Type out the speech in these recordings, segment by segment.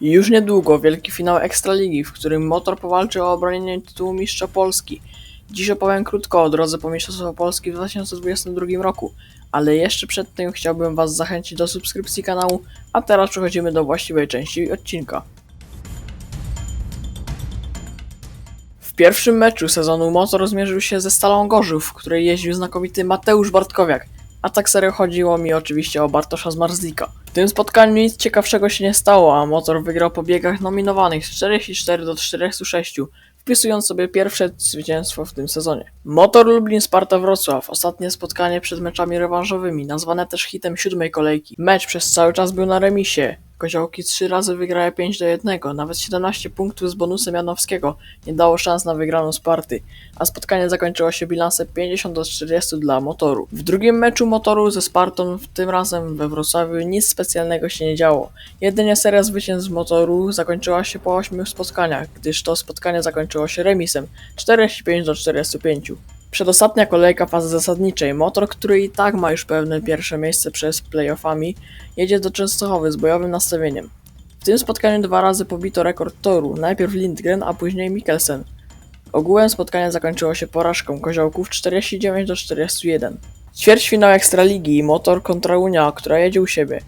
Już niedługo wielki finał Ekstraligi, w którym Motor powalczy o obronienie tytułu mistrza Polski. Dziś opowiem krótko o drodze po Mistrzostwo Polski w 2022 roku, ale jeszcze przed tym chciałbym Was zachęcić do subskrypcji kanału, a teraz przechodzimy do właściwej części odcinka. W pierwszym meczu sezonu Motor zmierzył się ze Stalą Gorzów, w której jeździł znakomity Mateusz Bartkowiak, a tak serio chodziło mi oczywiście o Bartosza Zmarzlika. Tym spotkaniu nic ciekawszego się nie stało, a Motor wygrał po biegach nominowanych z 44 do 46, wpisując sobie pierwsze zwycięstwo w tym sezonie. Motor Lublin Sparta Wrocław, ostatnie spotkanie przed meczami rewanżowymi, nazwane też hitem siódmej kolejki. Mecz przez cały czas był na remisie. Koziołki trzy razy wygrały 5 do 1, nawet 17 punktów z bonusem Janowskiego nie dało szans na wygraną Sparty, a spotkanie zakończyło się bilansem 50 do 40 dla Motoru. W drugim meczu Motoru ze Spartą, tym razem we Wrocławiu, nic specjalnego się nie działo. Jedynie seria zwycięstw Motoru zakończyła się po 8 spotkaniach, gdyż to spotkanie zakończyło się remisem 45 do 45. Przedostatnia kolejka fazy zasadniczej. Motor, który i tak ma już pewne pierwsze miejsce przez playoffami, jedzie do Częstochowy z bojowym nastawieniem. W tym spotkaniu dwa razy pobito rekord toru, najpierw Lindgren, a później Mikkelsen. Ogółem spotkanie zakończyło się porażką Koziołków 49 do 41. Ćwierćfinał Ekstraligi, Motor kontra Unia, która jedzie u siebie.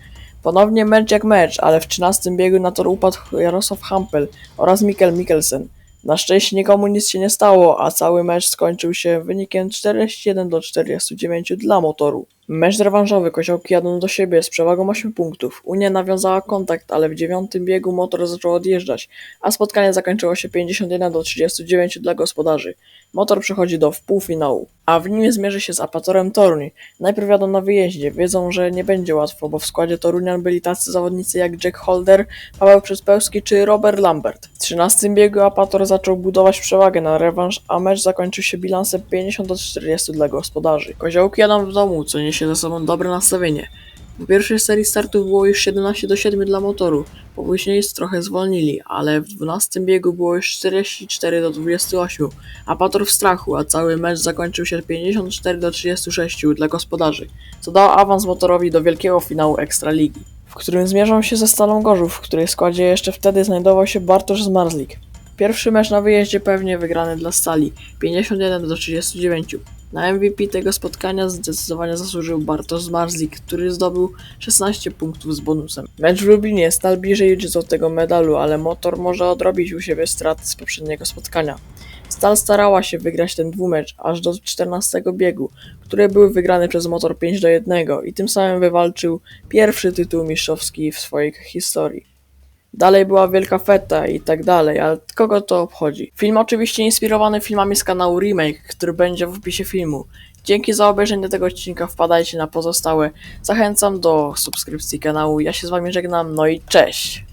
Ponownie mecz jak mecz, ale w 13 biegu na tor upadł Jarosław Hampel oraz Mikkel Mikkelsen. Na szczęście nikomu nic się nie stało, a cały mecz skończył się wynikiem 41 do 49 dla motoru. Mecz rewanżowy Koziołki jadą do siebie z przewagą 8 punktów. Unia nawiązała kontakt, ale w dziewiątym biegu motor zaczął odjeżdżać, a spotkanie zakończyło się 51 do 39 dla gospodarzy. Motor przechodzi do półfinału, a w nim zmierzy się z Apatorem Toruń. Najpierw jadą na wyjeździe, wiedzą, że nie będzie łatwo, bo w składzie Torunian byli tacy zawodnicy jak Jack Holder, Paweł Przyspelski czy Robert Lambert. W 13 biegu Apator zaczął budować przewagę na rewanż, a mecz zakończył się bilansem 50 do 40 dla gospodarzy. Koziołki jadą w domu, co niesie ze sobą dobre nastawienie. W pierwszej serii startów było już 17 do 7 dla motoru, później trochę zwolnili, ale w 12 biegu było już 44 do 28, a Pator w strachu, a cały mecz zakończył się 54 do 36 dla gospodarzy, co dało awans motorowi do wielkiego finału Ekstraligi, w którym zmierzą się ze Stalą Gorzów, w której składzie jeszcze wtedy znajdował się Bartosz Zmarzlik. Pierwszy mecz na wyjeździe pewnie wygrany dla Stali 51 do 39. Na MVP tego spotkania zdecydowanie zasłużył Bartosz Zmarzlik, który zdobył 16 punktów z bonusem. Mecz w Lublinie stal bliżej złotego medalu, ale motor może odrobić u siebie straty z poprzedniego spotkania. Stal starała się wygrać ten dwumecz aż do 14 biegu, które były wygrane przez motor 5 do 1 i tym samym wywalczył pierwszy tytuł mistrzowski w swojej historii. Dalej była wielka feta i tak dalej, ale kogo to obchodzi? Film oczywiście inspirowany filmami z kanału Remake, który będzie w opisie filmu. Dzięki za obejrzenie tego odcinka, wpadajcie na pozostałe. Zachęcam do subskrypcji kanału. Ja się z wami żegnam, no i cześć!